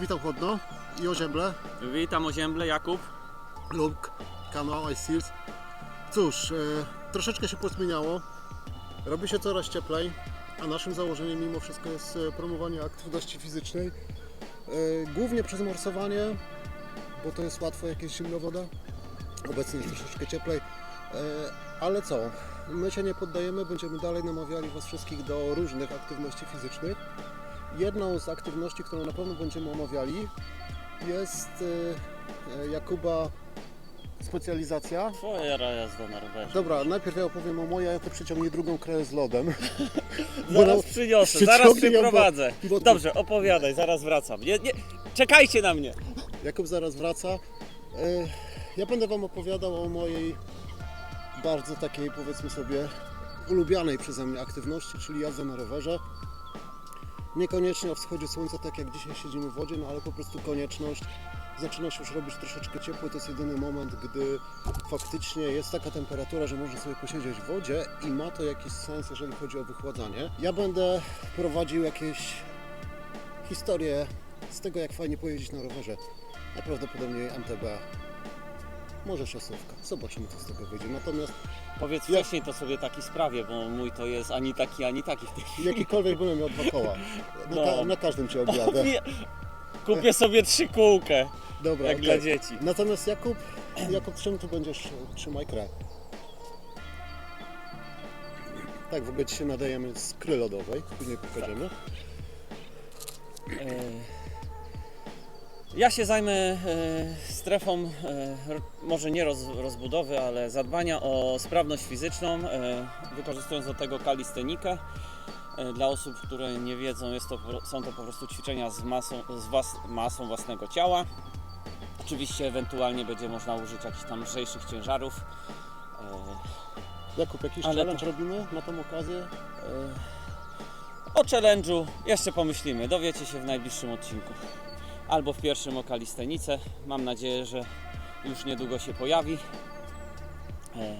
Witam chłodno i ozięble Witam Ozięble, Jakub. lub kanał iSeals. Cóż, e, troszeczkę się pozmieniało. Robi się coraz cieplej, a naszym założeniem mimo wszystko jest e, promowanie aktywności fizycznej. E, głównie przez morsowanie, bo to jest łatwo, jakieś zimna woda. Obecnie jest troszeczkę cieplej. E, ale co? My się nie poddajemy, będziemy dalej namawiali Was wszystkich do różnych aktywności fizycznych. Jedną z aktywności, którą na pewno będziemy omawiali, jest e, e, Jakuba specjalizacja. Twoja jazda na rowerze. Dobra, najpierw ja opowiem o mojej, a ty przyciągnij drugą krę z lodem. Zaraz przyniosę, zaraz przyprowadzę. Dobrze, opowiadaj, zaraz wracam. Nie, nie, czekajcie na mnie. Jakub zaraz wraca. E, Ja będę Wam opowiadał o mojej bardzo takiej, powiedzmy sobie, ulubianej przeze mnie aktywności, czyli jazda na rowerze. Niekoniecznie o wschodzie słońca, tak jak dzisiaj siedzimy w wodzie, no ale po prostu konieczność. Zaczyna się już robić troszeczkę ciepło, to jest jedyny moment, gdy faktycznie jest taka temperatura, że można sobie posiedzieć w wodzie i ma to jakiś sens, jeżeli chodzi o wychładzanie. Ja będę prowadził jakieś historie z tego, jak fajnie pojeździć na rowerze. Najprawdopodobniej MTB, może szosówka. Zobaczymy, co z tego wyjdzie. Natomiast Powiedz Ja- wcześniej to sobie taki sprawie, bo mój to jest ani taki, ani taki w tej chwili. jakikolwiek będę miał dwa koła. Na, No. ka- na każdym Cię objadę. Kupię, sobie trzy kółkę, Dobra, jak okej. dla dzieci. Natomiast Jakub, Jakub, czym Ty będziesz, trzymaj krę. Tak, w ogóle dzisiaj nadajemy z kry lodowej, później pokażemy. E, Ja się zajmę e, strefą, e, może nie roz, rozbudowy, ale zadbania o sprawność fizyczną, e, wykorzystując do tego kalistenikę. Dla osób, które nie wiedzą, jest to, są to po prostu ćwiczenia z masą, z was, masą własnego ciała. Oczywiście ewentualnie będzie można użyć jakichś tam lżejszych ciężarów. Jakub, jakiś Ale challenge to- robimy na tą okazję? O challenge'u jeszcze pomyślimy, dowiecie się w najbliższym odcinku. Albo w pierwszym o kalistenice. Mam nadzieję, że już niedługo się pojawi. E,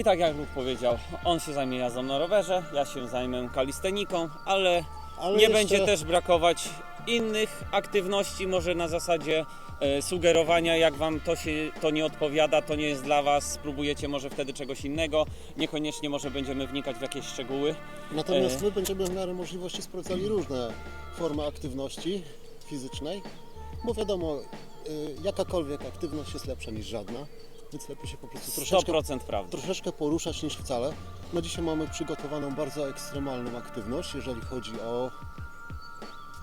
I tak jak Luke powiedział, on się zajmie jazdą na rowerze, ja się zajmę kalisteniką, ale, Ale nie jeszcze- będzie też brakować innych aktywności, może na zasadzie e, sugerowania, jak Wam to się to nie odpowiada, to nie jest dla Was, spróbujecie może wtedy czegoś innego, niekoniecznie może będziemy wnikać w jakieś szczegóły. Natomiast E. my będziemy w miarę możliwości sprawdzali różne formy aktywności fizycznej, bo wiadomo, y, jakakolwiek aktywność jest lepsza niż żadna, więc lepiej się po prostu troszeczkę, 100% prawda. troszeczkę poruszać niż wcale. No dzisiaj mamy przygotowaną bardzo ekstremalną aktywność, jeżeli chodzi o,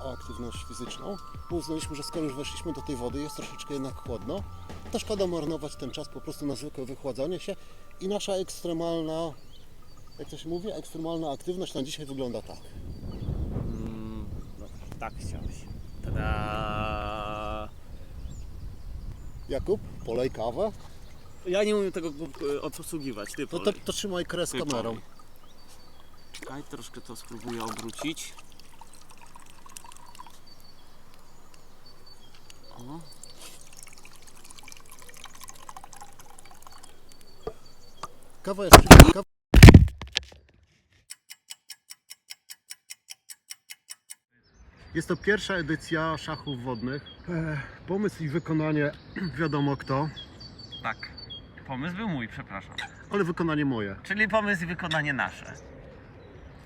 o aktywność fizyczną. Bo uznaliśmy, że skoro już weszliśmy do tej wody, jest troszeczkę jednak chłodno, to szkoda marnować ten czas po prostu na zwykłe wychładzanie się i nasza ekstremalna, jak to się mówi, ekstremalna aktywność na dzisiaj wygląda tak. Mm, no, tak chciałeś. Tada! Jakub, polej kawę. Ja nie umiem tego e, obsługiwać, ty To, to, polej. to trzymaj kres Ty kamerą. polej. Czekaj, troszkę to spróbuję obrócić. O, Kawa jest kawa... Jest to pierwsza edycja szachów wodnych. E, pomysł i wykonanie wiadomo kto, Tak. Pomysł był mój, przepraszam. ale wykonanie moje. Czyli pomysł i wykonanie nasze.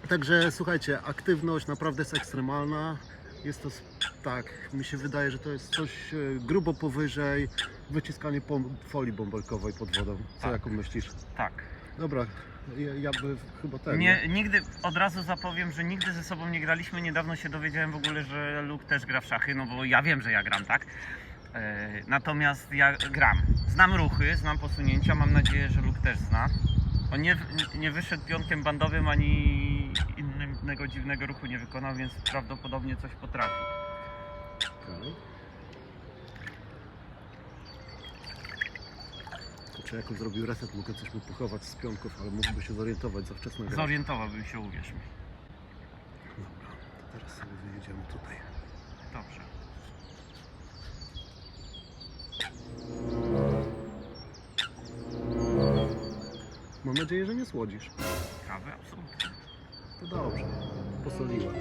Także słuchajcie, aktywność naprawdę jest ekstremalna. Jest to, tak, mi się wydaje, że to jest coś e, grubo powyżej wyciskanie folii bąbelkowej pod wodą. Co Tak. Jakub myślisz? Tak. Dobra, ja, ja by chyba ten. Nie, nigdy, od razu zapowiem, że nigdy ze sobą nie graliśmy. Niedawno się dowiedziałem w ogóle, że Luke też gra w szachy, no bo ja wiem, że ja gram, tak? E, natomiast ja gram. Znam ruchy, znam posunięcia, mam nadzieję, że Luke też zna. On nie, nie wyszedł pionkiem bandowym, ani innego dziwnego ruchu nie wykonał, więc prawdopodobnie coś potrafi. Okej. kurczę, jak on zrobił reset, mogę coś mu pochować z pionków, ale mógłby się zorientować za wczesno. Zorientowałbym się, uwierz mi. Dobra, to teraz sobie wyjedziemy tutaj. Dobrze. Mam nadzieję, że nie słodzisz. Kawy absolutnie. To dobrze, posoliłem.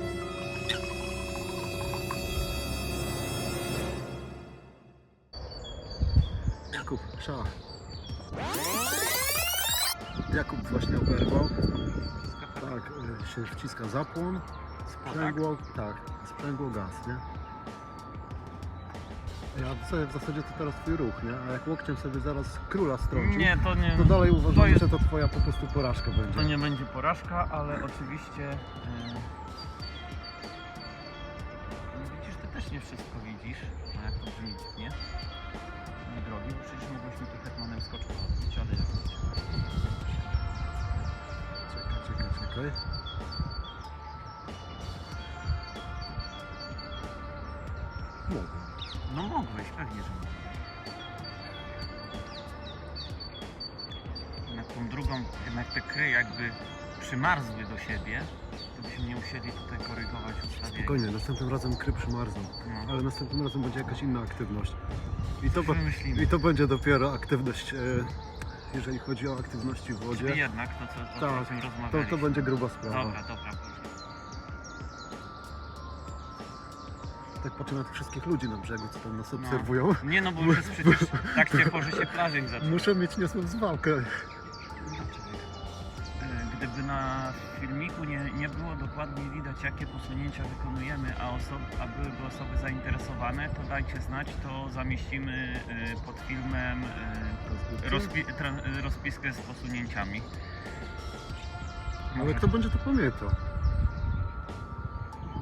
Jakub, trzeba. Jakub właśnie oberwał. Tak, y, się wciska zapłon, sprzęgło, tak, sprzęgło gaz, nie? Ja w zasadzie to teraz twój ruch, nie? A jak łokciem sobie zaraz króla strąci, Nie, to nie. to dalej to uważam, jest- że to twoja po prostu porażka będzie. To nie będzie porażka, ale oczywiście. Yy... no Widzisz, ty też nie wszystko widzisz. No jak to brzmi, nie? Mój drogi, bo przecież mogłeś mi tu hetmanem skoczku odbić, ale jak Czekaj, czekaj, czekaj. Mogę. No mogłeś, pewnie, że mogłeś. Jednak tą drugą, jednak te kry jakby przymarzły do siebie, to byśmy nie musieli tutaj korygować ustawienia. Spokojnie, następnym razem kry przymarzną, No. ale następnym razem będzie jakaś inna aktywność. I to, i to będzie dopiero aktywność, e, jeżeli chodzi o aktywności w Czyli wodzie, jednak to, co, to, Tak, o czym to, rozmawialiśmy. to będzie gruba sprawa. Dobra, dobra. Tak patrzę na tych wszystkich ludzi na brzegu, co tam nas No. obserwują. Nie no, bo już jest przecież tak ciepło, że się plażeń zaczyna. Muszę mieć niosłą zwałkę. Gdyby na filmiku nie, nie było dokładnie widać, jakie posunięcia wykonujemy, a, oso- a byłyby osoby zainteresowane, to dajcie znać, to zamieścimy e, pod filmem e, rozpi- tra- rozpiskę z posunięciami. Ale Może- kto będzie to pamiętał?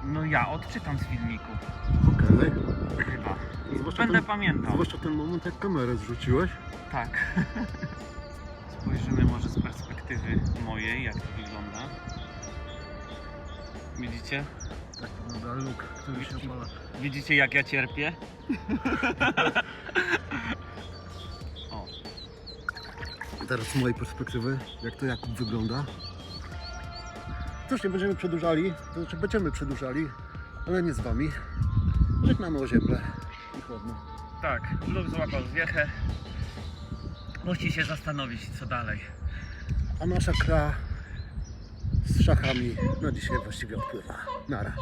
No ja odczytam z filmiku, Okej. chyba. Zwłaszcza Będę ten, pamiętał. zwłaszcza ten moment, jak kamerę zrzuciłeś. Tak. Spojrzymy może z perspektywy mojej, jak to wygląda. Widzicie? Tak wygląda luk, który się opala. Widzicie jak ja cierpię? o, Teraz z mojej perspektywy, jak to Jakub wygląda. Też nie będziemy przedłużali, to znaczy będziemy przedłużali, ale nie z wami. Żegnamy o i chłodno. tak, lub złapał zwiechę. Musi się zastanowić co dalej. A nasza kra z szachami na dzisiaj właściwie odpływa. Nara.